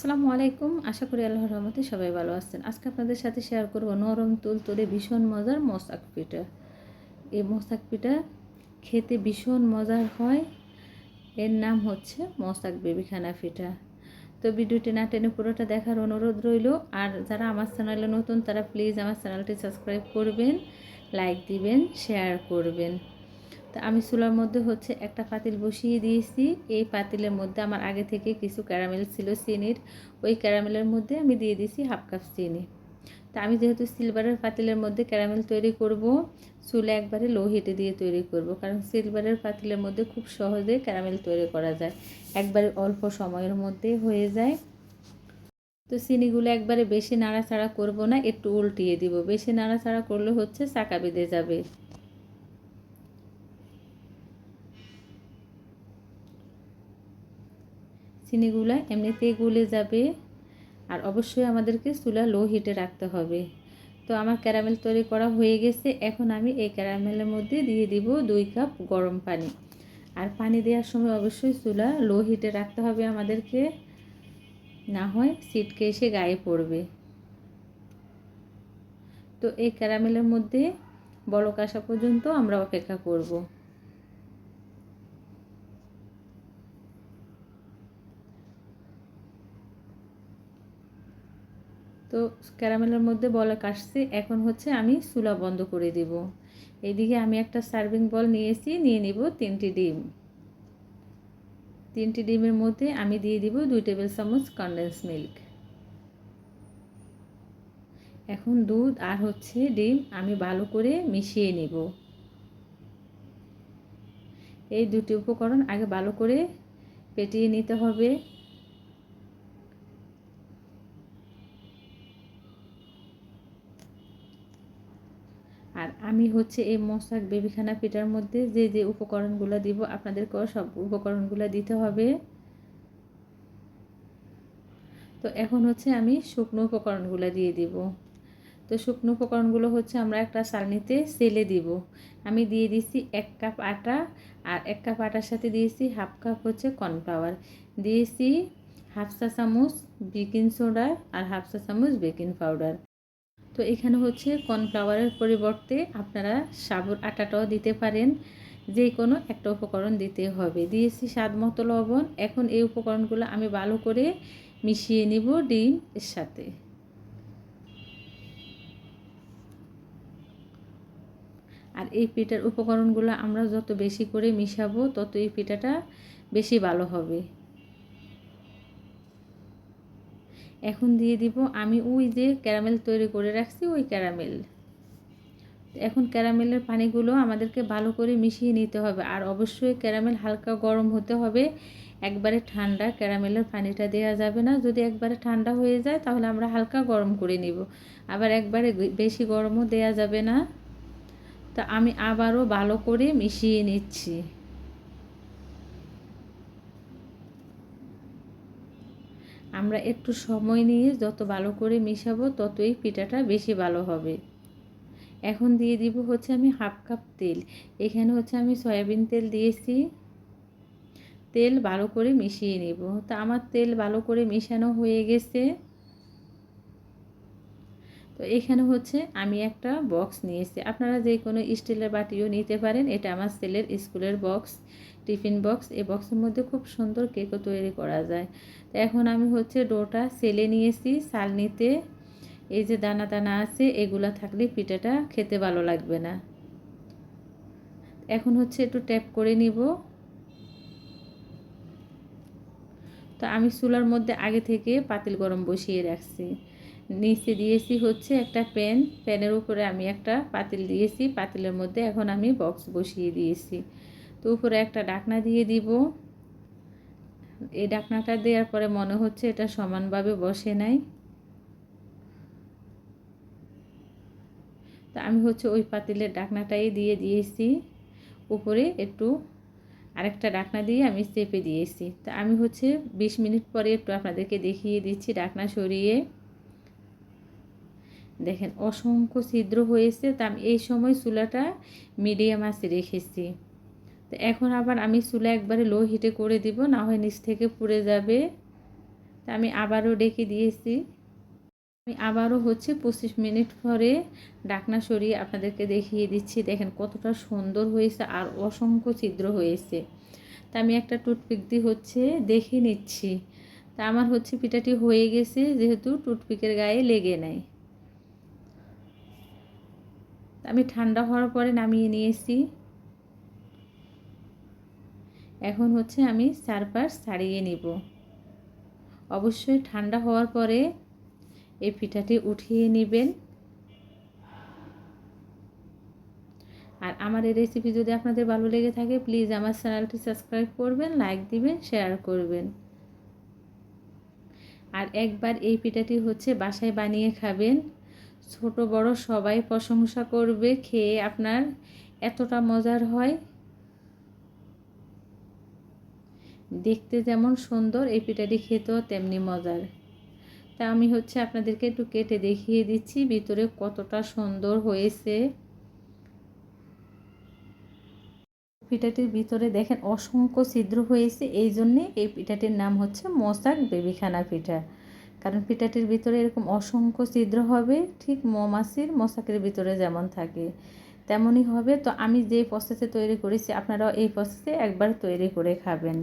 আসসালামু আলাইকুম। আশা করি আল্লাহর রহমতে সবাই ভালো আছেন। আজকে আপনাদের সাথে শেয়ার করব নরম তুল তুলে ভীষণ মজার মোসাক পিঠা। এই মোসাক পিঠা খেতে ভীষণ মজার হয়। এর নাম হচ্ছে মোসাক বেবিখানা পিঠা। তো ভিডিওটি না টেনে পুরোটা দেখার অনুরোধ রইল। আর যারা আমার চ্যানেলে নতুন, তারা প্লিজ আমার চ্যানেলটি সাবস্ক্রাইব করবেন লাইক দিবেন শেয়ার করবেন। তো আমি চুলার মধ্যে হচ্ছে একটা পাতিল বসিয়ে দিয়েছি। এই পাতিলের মধ্যে আমার আগে থেকে কিছু ক্যারামেল ছিল চিনির। ওই ক্যারামেলের মধ্যে আমি দিয়ে দিয়েছি হাফ কাপ চিনি। তা আমি যেহেতু সিলভারের পাতিলের মধ্যে ক্যারামেল তৈরি করব, চুলে একবারে লো হিটে দিয়ে তৈরি করব। কারণ সিলভারের পাতিলের মধ্যে খুব সহজে ক্যারামেল তৈরি করা যায়। একবারে অল্প সময়ের মধ্যে হয়ে যায়। তো চিনিগুলো একবারে বেশি নাড়াচাড়া করব না, একটু উল্টিয়ে দিব। বেশি নাড়াচাড়া করলে হচ্ছে চাকা বেঁধে যাবে। চিনিগুলা এমনিতেই গলে যাবে। আর অবশ্যই আমাদেরকে চুলা লো হিটে রাখতে হবে। তো আমার ক্যারামেল তৈরি করা হয়ে গেছে। এখন আমি এই ক্যারামেলের মধ্যে দিয়ে দিব দুই কাপ গরম পানি। আর পানি দেওয়ার সময় অবশ্যই চুলা লো হিটে রাখতে হবে আমাদেরকে। না হয় সিটকে এসে গায়ে পড়বে। তো এই ক্যারামেলের মধ্যে বলক আসা পর্যন্ত আমরা অপেক্ষা করব। তো ক্যারামেলের মধ্যে বলক আসছে, এখন হচ্ছে আমি চুলা বন্ধ করে দেব। এইদিকে আমি একটা সার্ভিং বল নিয়েছি, নিয়ে নিব তিনটি ডিম। তিনটি ডিমের মধ্যে আমি দিয়ে দিব দুই টেবিল চামচ কনডেন্স মিল্ক এখন দুধ আর হচ্ছে ডিম আমি ভালো করে মিশিয়ে নিব। এই দুটি উপকরণ আগে ভালো করে পেটিয়ে নিতে হবে। আর আমি হচ্ছে এই মশাক বেবিখানা পিঠার মধ্যে যে যে উপকরণগুলো দিব, আপনাদেরকেও সব উপকরণগুলো দিতে হবে। তো এখন হচ্ছে আমি শুকনো উপকরণগুলো দিয়ে দিব। তো শুকনো উপকরণগুলো হচ্ছে আমরা একটা চালনিতে সেলে দিব। আমি দিয়ে দিয়েছি এক কাপ আটা আর এক কাপ আটার সাথে দিয়েছি হাফ কাপ হচ্ছে কর্নফ্লাওয়ার। দিয়েছি হাফ চা চামচ বেকিং সোডা আর হাফ চা চামচ বেকিং পাউডার। তো এখানে হচ্ছে কর্নফ্লাওয়ারের পরিবর্তে আপনারা সাবুর আটাটাও দিতে পারেন। যে কোনো একটা উপকরণ দিতে হবে। দিয়েছি স্বাদ মতো লবণ। এখন এই উপকরণগুলো আমি ভালো করে মিশিয়ে নিব ডিম এর সাথে। আর এই পিঠার উপকরণগুলো আমরা যত বেশি করে মিশাবো তত এই পিঠাটা বেশি ভালো হবে। এখন দিয়ে দিব, আমি ওই যে ক্যারামেল তৈরি করে রাখছি, ওই ক্যারামেল এখন ক্যারামেলের পানিগুলো আমাদেরকে ভালো করে মিশিয়ে নিতে হবে, আর অবশ্যই ক্যারামেল হালকা গরম হতে হবে। একবারে ঠান্ডা ক্যারামেলের পানিটা দেওয়া যাবে না, যদি একবারে ঠান্ডা হয়ে যায় তাহলে আমরা হালকা গরম করে নিব, আবার একবারে বেশি গরমও দেওয়া যাবে না। তা আমি আবারও ভালো করে মিশিয়ে নিচ্ছি। আমরা একটু সময় নিয়ে যত ভালো করে মিশাবো, ততই পিঠাটা বেশি ভালো হবে। এখন দিয়ে দিব হচ্ছে আমি হাফ কাপ তেল। এখানে হচ্ছে আমি সয়াবিন তেল দিয়েছি। তেল ভালো করে মিশিয়ে নেব। তা আমার তেল ভালো করে মিশানো হয়ে গেছে। তো এখানে হচ্ছে আমি একটা বক্স নিয়েছি। আপনারা যে কোনো স্টিলের বাটিও নিতে পারেন। এটা আমার ছেলের স্কুলের বক্স টিফিন বক্স এই বক্সের মধ্যে খুব সুন্দর কেকও তৈরি করা যায়। তো এখন আমি হচ্ছে ডোটা সেলে নিয়েছি নিতে এই যে দানা দানা আছে, এগুলা থাকলে পিঠাটা খেতে ভালো লাগবে না। এখন হচ্ছে একটু ট্যাপ করে নিব। তো আমি চুলার মধ্যে আগে থেকে পাতিল গরম বসিয়ে রাখছি। নিচে দিয়েছি হচ্ছে একটা প্যান প্যানের উপরে আমি একটা পাতিল দিয়েছি। পাতিলের মধ্যে এখন আমি বক্স বসিয়ে দিয়েছি। তো উপরে একটা ডাকনা দিয়ে দিব। এই ডাকনাটা দেওয়ার পরে মনে হচ্ছে এটা সমানভাবে বসে নাই। তা আমি হচ্ছে ওই পাতিলের ডাকনাটাই দিয়ে দিয়েছি। উপরে একটু আরেকটা ডাকনা দিয়ে আমি চেপে দিয়েছি। তা আমি হচ্ছে বিশ মিনিট পরে একটু আপনাদেরকে দেখিয়ে দিচ্ছি ডাকনা সরিয়ে। দেখেন, অসংখ্য ছিদ্র হয়েছে। তা আমি এই সময় চুলাটা মিডিয়াম আছে রেখেছি। তো এখন আবার আমি চুলা একবারে লো হিটে করে দিব, না হয় নিচ থেকে পুড়ে যাবে। তা আমি আবারও ডেকে দিয়েছি। আমি আবারও হচ্ছে পঁচিশ মিনিট পরে ডাকনা সরিয়ে আপনাদেরকে দেখিয়ে দিচ্ছি। দেখেন কতটা সুন্দর হয়েছে আর অসংখ্য ছিদ্র হয়েছে। তা আমি একটা টুথপিক দিয়ে হচ্ছে দেখে নিচ্ছি। তা আমার হচ্ছে পিঠাটি হয়ে গেছে, যেহেতু টুথপিকের গায়ে লেগে নেয় আমি ঠান্ডা হওয়ার পরে নামিয়ে নিয়েছি এখন হচ্ছে আমি চারপাশ ছাড়িয়ে নিব। অবশ্যই ঠান্ডা হওয়ার পরে এই পিঠাটি উঠিয়ে নেবেন। আর আমার এই রেসিপি যদি আপনাদের ভালো লেগে থাকে প্লিজ আমার চ্যানেলটি সাবস্ক্রাইব করবেন লাইক দিবেন শেয়ার করবেন। আর একবার এই পিঠাটি হচ্ছে বাসায় বানিয়ে খাবেন। ছোট বড় সবাই প্রশংসা করবে, খেয়ে আপনার এতটা মজার হয়? দেখতে যেমন সুন্দর এই পিঠাটি খেতেও তেমনি মজার। তা আমি হচ্ছে আপনাদেরকে একটু কেটে দেখিয়ে দিচ্ছি, ভিতরে কতটা সুন্দর হয়েছে। পিঠাটির ভিতরে দেখেন অসংখ্য ছিদ্র হয়েছে এই জন্যে এই পিঠাটির নাম হচ্ছে মশাক বেবিখানা পিঠা। কারণ পিঠাটির ভিতরে এরকম অসংখ্য ছিদ্র হবে, ঠিক মৌমাছির মশাকের ভিতরে যেমন থাকে, তেমনই হবে। তো আমি যে প্রসেসে তৈরি করেছি, আপনারাও এই প্রসেসে একবার তৈরি করে খাবেন।